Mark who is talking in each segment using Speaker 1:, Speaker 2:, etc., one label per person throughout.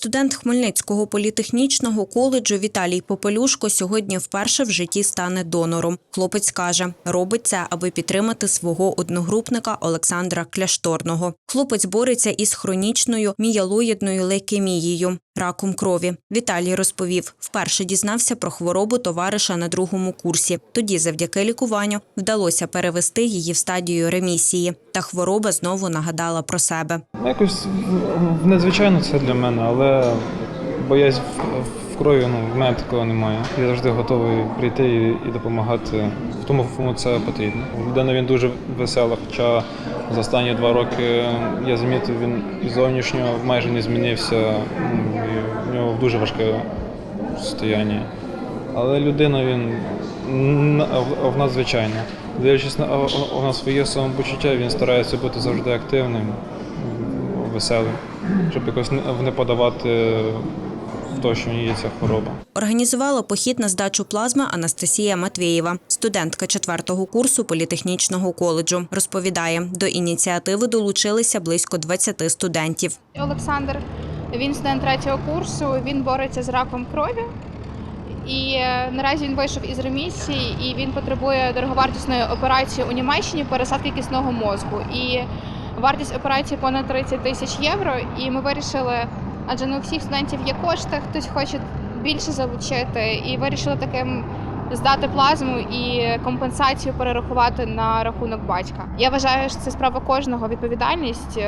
Speaker 1: Студент Хмельницького політехнічного коледжу Віталій Попелюшко сьогодні вперше в житті стане донором. Хлопець каже, робить це, аби підтримати свого одногрупника Олександра Кляшторного. Хлопець бореться із хронічною міялоїдною лейкемією, раком крові. Віталій розповів, вперше дізнався про хворобу товариша на другому курсі. Тоді, завдяки лікуванню, вдалося перевести її в стадію ремісії. Та хвороба знову нагадала про себе.
Speaker 2: Якось незвичайно це для мене, але боязнь крові ну, в мене такого немає. Я завжди готовий прийти і, і допомагати в тому, кому це потрібно. Людина він дуже весела, хоча за останні два роки я замітив, він і зовнішньо майже не змінився. І в нього дуже важке состояння. Але людина він в- нас звичайна. Дивлячись на на своє самопочуття, він старається бути завжди активним, веселим, щоб якось не подавати те, що в ній є ця хвороба.
Speaker 1: Організувала похід на здачу плазми Анастасія Матвєєва, студентка четвертого курсу політехнічного коледжу. Розповідає, до ініціативи долучилися близько 20 студентів.
Speaker 3: Олександр. Він студент третього курсу. Він бореться з раком крові. І е, наразі він вийшов із ремісії, і він потребує дороговартісної операції у Німеччині пересадки кисного мозку. І вартість операції понад 30 тисяч євро. І ми вирішили, адже не у всіх студентів є кошти, хтось хоче більше залучити, і вирішили таким здати плазму і компенсацію перерахувати на рахунок батька. Я вважаю, що це справа кожного відповідальність.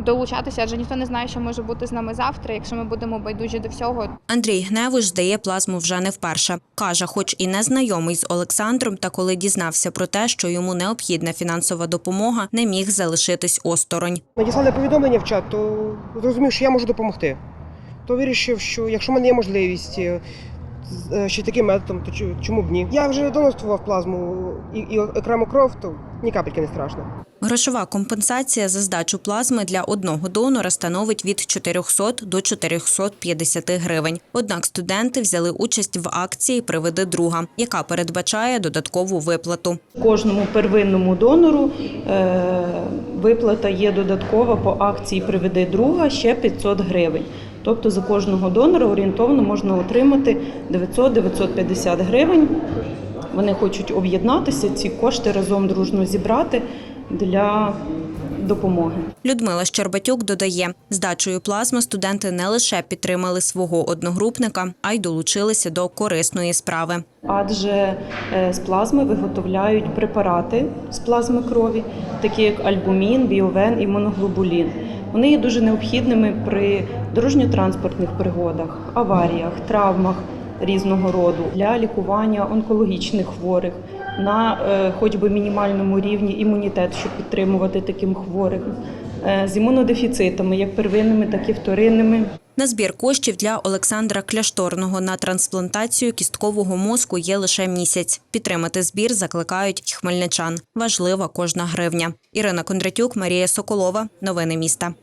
Speaker 3: Долучатися, адже ніхто не знає, що може бути з нами завтра, якщо ми будемо байдужі до всього.
Speaker 1: Андрій Гневиш здає плазму вже не вперше. Каже, хоч і не знайомий з Олександром, та коли дізнався про те, що йому необхідна фінансова допомога, не міг залишитись осторонь.
Speaker 4: Надіслали повідомлення в чат, то зрозумів, що я можу допомогти. То вирішив, що якщо в мене є можливість е, ще таким методом, то чому б ні? Я вже доносував плазму і, і окрему кров, то ні капельки не страшно.
Speaker 1: Грошова компенсація за здачу плазми для одного донора становить від 400 до 450 гривень. Однак студенти взяли участь в акції Приведи друга, яка передбачає додаткову виплату.
Speaker 5: Кожному первинному донору е, виплата є додаткова по акції Приведи друга ще 500 гривень. Тобто за кожного донора орієнтовно можна отримати 900-950 гривень. Вони хочуть об'єднатися, ці кошти разом дружно зібрати для допомоги.
Speaker 1: Людмила Щербатюк додає, здачею плазми студенти не лише підтримали свого одногрупника, а й долучилися до корисної справи.
Speaker 5: адже е, з плазми виготовляють препарати з плазми крові, такі як альбумін, біовен і моноглобулін. Вони є дуже необхідними при дорожньо-транспортних пригодах, аваріях, травмах різного роду для лікування онкологічних хворих на е, хоч би мінімальному рівні імунітет, щоб підтримувати таким хворих е, з імунодефіцитами, як первинними, так і вторинними.
Speaker 1: На збір коштів для Олександра Кляшторного на трансплантацію кісткового мозку є лише місяць. Підтримати збір закликають хмельничан. Важлива кожна гривня. Ірина Кондратюк, Марія Соколова. Новини міста.